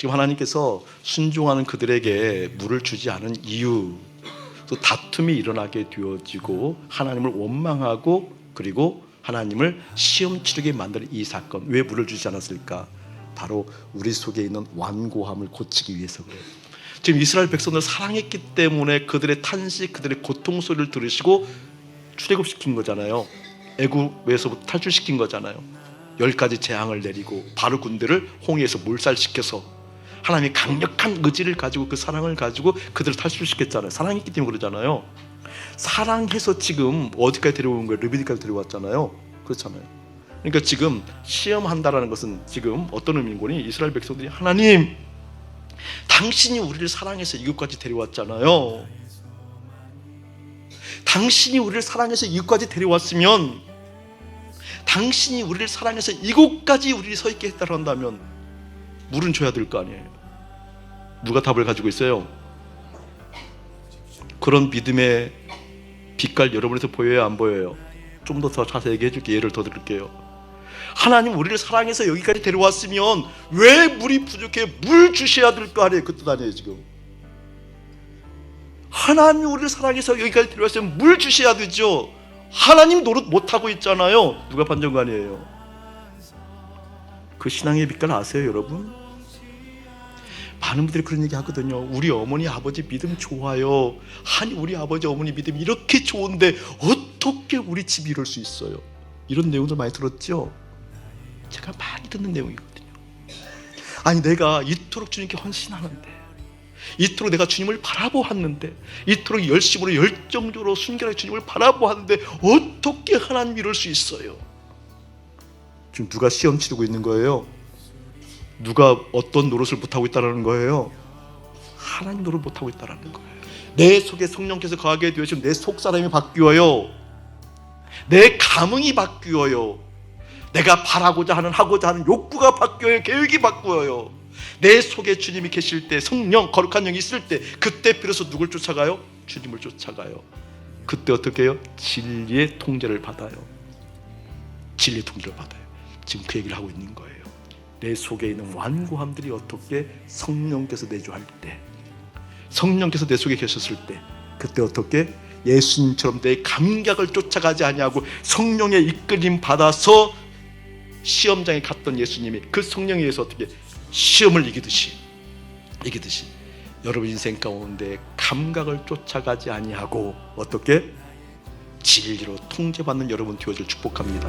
지금 하나님께서 순종하는 그들에게 물을 주지 않은 이유, 또 다툼이 일어나게 되어지고 하나님을 원망하고 그리고 하나님을 시험 치르게 만드는 이 사건 왜 물을 주지 않았을까? 바로 우리 속에 있는 완고함을 고치기 위해서 그래요. 지금 이스라엘 백성을 사랑했기 때문에 그들의 탄식, 그들의 고통 소리를 들으시고 출애굽시킨 거잖아요. 애굽에서부터 탈출시킨 거잖아요. 열 가지 재앙을 내리고 바로 군대를 홍해에서 몰살시켜서 하나님이 강력한 의지를 가지고 그 사랑을 가지고 그들을 탈출시켰잖아요. 사랑했기 때문에 그러잖아요. 사랑해서 지금 어디까지 데려온 거예요? 르비디까지 데려왔잖아요. 그렇잖아요. 그러니까 지금 시험한다라는 것은 지금 어떤 의미인 거니? 이스라엘 백성들이 하나님 당신이 우리를 사랑해서 이곳까지 데려왔잖아요. 당신이 우리를 사랑해서 이곳까지 데려왔으면 당신이 우리를 사랑해서 이곳까지 우리를 서 있게 했다고 한다면 물은 줘야 될 거 아니에요. 누가 답을 가지고 있어요? 그런 믿음의 빛깔 여러분에서 보여요, 안 보여요? 좀 더 더 자세히 얘기해 줄게. 예를 더 드릴게요. 하나님 우리를 사랑해서 여기까지 데려왔으면 왜 물이 부족해 물 주셔야 될 거 아니에요. 그 뜻 아니에요, 지금. 하나님 우리를 사랑해서 여기까지 데려왔으면 물 주셔야 되죠. 하나님 노릇 못 하고 있잖아요. 누가 판정관이에요? 그 신앙의 빛깔 아세요, 여러분? 많은 분들이 그런 얘기 하거든요. 우리 어머니 아버지 믿음 좋아요. 아니 우리 아버지 어머니 믿음 이렇게 좋은데 어떻게 우리 집이 이럴 수 있어요? 이런 내용들 많이 들었죠? 제가 많이 듣는 내용이거든요. 아니 내가 이토록 주님께 헌신하는데 이토록 내가 주님을 바라보았는데 이토록 열심으로 열정적으로 순결하게 주님을 바라보았는데 어떻게 하나님 이럴 수 있어요? 지금 누가 시험 치르고 있는 거예요? 누가 어떤 노릇을 못하고 있다는 거예요? 하나님 노릇 못하고 있다는 거예요. 내 속에 성령께서 거하게 되시면 내 속사람이 바뀌어요. 내 감흥이 바뀌어요. 내가 바라고자 하는 하고자 하는 욕구가 바뀌어요. 계획이 바뀌어요. 내 속에 주님이 계실 때 성령 거룩한 영이 있을 때 그때 비로소 누굴 쫓아가요? 주님을 쫓아가요. 그때 어떻게 해요? 진리의 통제를 받아요. 진리의 통제를 받아요. 지금 그 얘기를 하고 있는 거예요. 내 속에 있는 완고함들이 어떻게 성령께서 내주할 때 성령께서 내 속에 계셨을 때 그때 어떻게 예수님처럼 내 감각을 쫓아가지 아니하고 성령의 이끌림 받아서 시험장에 갔던 예수님이 그 성령에 의해서 어떻게 시험을 이기듯이 이기듯이 여러분 인생 가운데 감각을 쫓아가지 아니하고 어떻게 진리로 통제받는 여러분 되어질 축복합니다.